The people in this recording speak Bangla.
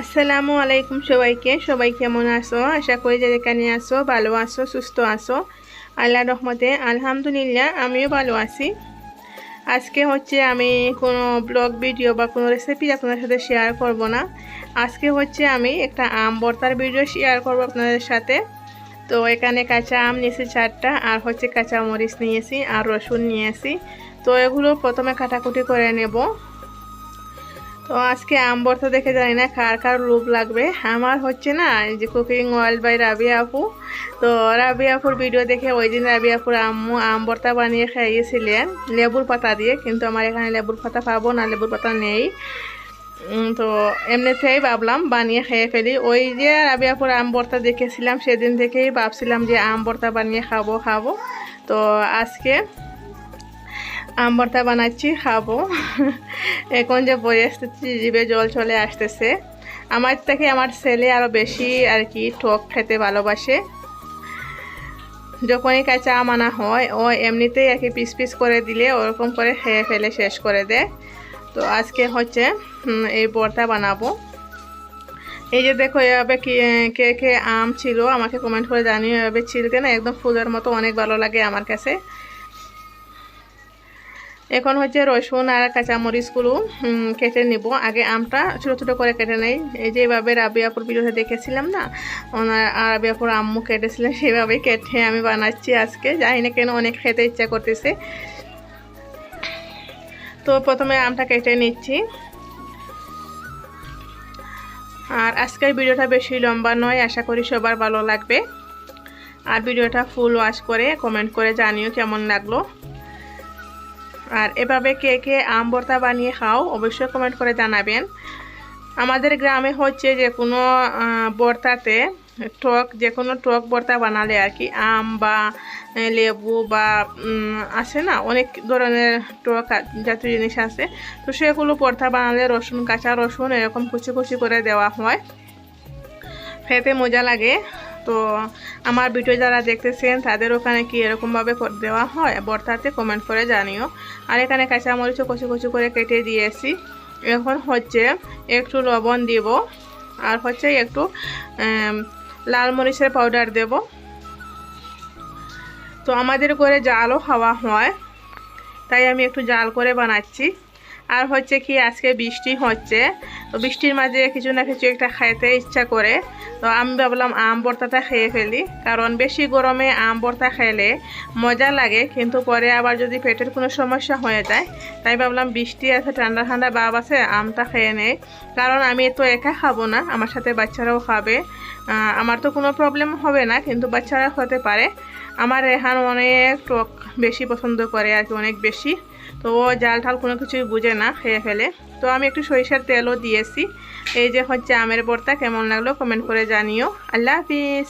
আসসালামু আলাইকুম সবাইকে। সবাই কেমন আছো? আশা করি যে যেখানে আছো, ভালো আছো, সুস্থ আছো। আল্লাহ রহমতে, আলহামদুলিল্লাহ, আমিও ভালো আছি। আজকে হচ্ছে আমি কোনো ব্লগ, ভিডিও বা কোনো রেসিপি আপনাদের সাথে শেয়ার করব না। আজকে হচ্ছে আমি একটা আম ভর্তার ভিডিও শেয়ার করব আপনাদের সাথে। তো এখানে কাঁচা আম নিয়েছি চারটা, আর হচ্ছে কাঁচা মরিচ নিয়েছি, আর রসুন নিয়েছি। তো এগুলো প্রথমে কাটাকুটি করে নেব। তো আজকে আম ভর্তা দেখে জানি না কার কার লোভ লাগবে। আমার হচ্ছে না যে কুকিং ওয়ার্ল্ড বাই রাবি আপু। তো রাবি আপুর ভিডিও দেখে ওই দিন রাবিয়া আপুর আম্মু আম বানিয়ে খাইয়েছিলেন, লেবুর পাতা দিয়ে। কিন্তু আমার এখানে লেবুর পাতা পাবো না, লেবুর পাতা নেই। তো এমনিতেই ভাবলাম বানিয়ে খেয়ে ফেলি। ওই যে রাবিয়াপুর আম ভর্তা দেখেছিলাম, সেদিন থেকেই ভাবছিলাম যে আম বানিয়ে খাব খাব। তো আজকে আম বানাচ্ছি, খাব। এখন যে বয়ে আসতেছি, জিভে জল চলে আসতেছে। আমার থেকে আমার ছেলে আরও বেশি আর কি টক খেতে ভালোবাসে। যখনই কাঁচা আম আনা হয়, ও এমনিতেই আর কি পিস পিস করে দিলে, ওরকম করে খেয়ে ফেলে শেষ করে দেয়। তো আজকে হচ্ছে এই ভর্তা বানাবো। এই যে দেখো, এভাবে কি কে আম ছিল, আমাকে কমেন্ট করে জানিও, এভাবে ছিলতে না একদম ফুলের মতো অনেক ভালো লাগে আমার কাছে। এখন হচ্ছে রসুন আর কাঁচামরিচগুলো কেটে নিব। আগে আমটা ছোটো ছোটো করে কেটে নেই। এই যে এভাবে রাবিয়াপুর ভিডিওতে দেখেছিলাম না? ওনার রাবিয়াপুর আম্মু কেটেছিলেন সেভাবেই কেটে আমি বানাচ্ছি আজকে। জানি না কেন অনেক খেতে ইচ্ছা করতেছে। তো প্রথমে আমটা কেটে নিচ্ছি। আর আজকের ভিডিওটা বেশি লম্বা নয়, আশা করি সবার ভালো লাগবে। আর ভিডিওটা ফুল ওয়াশ করে কমেন্ট করে জানিও কেমন লাগল। আর এভাবে কে কে আম ভর্তা বানিয়ে খাও অবশ্যই কমেন্ট করে জানাবেন। আমাদের গ্রামে হচ্ছে যে কোনো ভর্তাতে টক, যে কোনো টক ভর্তা বানালে আর কি, আম বা লেবু বা আছে না, অনেক ধরনের টক জাতীয় জিনিস আছে। তো সেগুলো ভর্তা বানালে রসুন, কাঁচা রসুন এরকম কুচি কুচি করে দেওয়া হয়। খেতে মজা লাগে। তো আমার ভিডিও যারা দেখতেছেন, তাদের ওখানে কি এরকমভাবে করে দেওয়া হয়? বর্তাতে কমেন্ট করে জানিও। আর এখানে কাঁচামরিচও কচু কচু করে কেটে দিয়েছি। এখন হচ্ছে একটু লবণ দিব। আর হচ্ছে একটু লাল মরিচের পাউডার দেব। তো আমাদের ঘরে জালও খাওয়া হয়। তাই আমি একটু জাল করে বানাচ্ছি। আর হচ্ছে কি আজকে বৃষ্টি হচ্ছে। তো বৃষ্টির মাঝে কিছু না কিছু একটা খাইতে ইচ্ছা করে। তো আমি ভাবলাম আম ভর্তাটা খেয়ে ফেলি। কারণ বেশি গরমে আম ভর্তা খেলে মজা লাগে, কিন্তু পরে আবার যদি পেটের কোনো সমস্যা হয়ে যায়, তাই ভাবলাম বৃষ্টি আছে, ঠান্ডা ঠান্ডা ভাব আছে, আমটা খেয়ে নেই। কারণ আমি তো একা খাব না, আমার সাথে বাচ্চারাও খাবে। আমার তো কোনো প্রবলেম হবে না, কিন্তু বাচ্চারা হতে পারে। আমার রেহান অনেক টক বেশি পছন্দ করে আর কি, অনেক বেশি। তো ও জাল ঠাল কোনো কিছুই বুঝে না, খেয়ে ফেলে। তো আমি একটু সরিষার তেলও দিয়েছি। এই যে হচ্ছে আমের বর্তা কেমন লাগল কমেন্ট করে জানিও। আল্লাহ হাফিজ।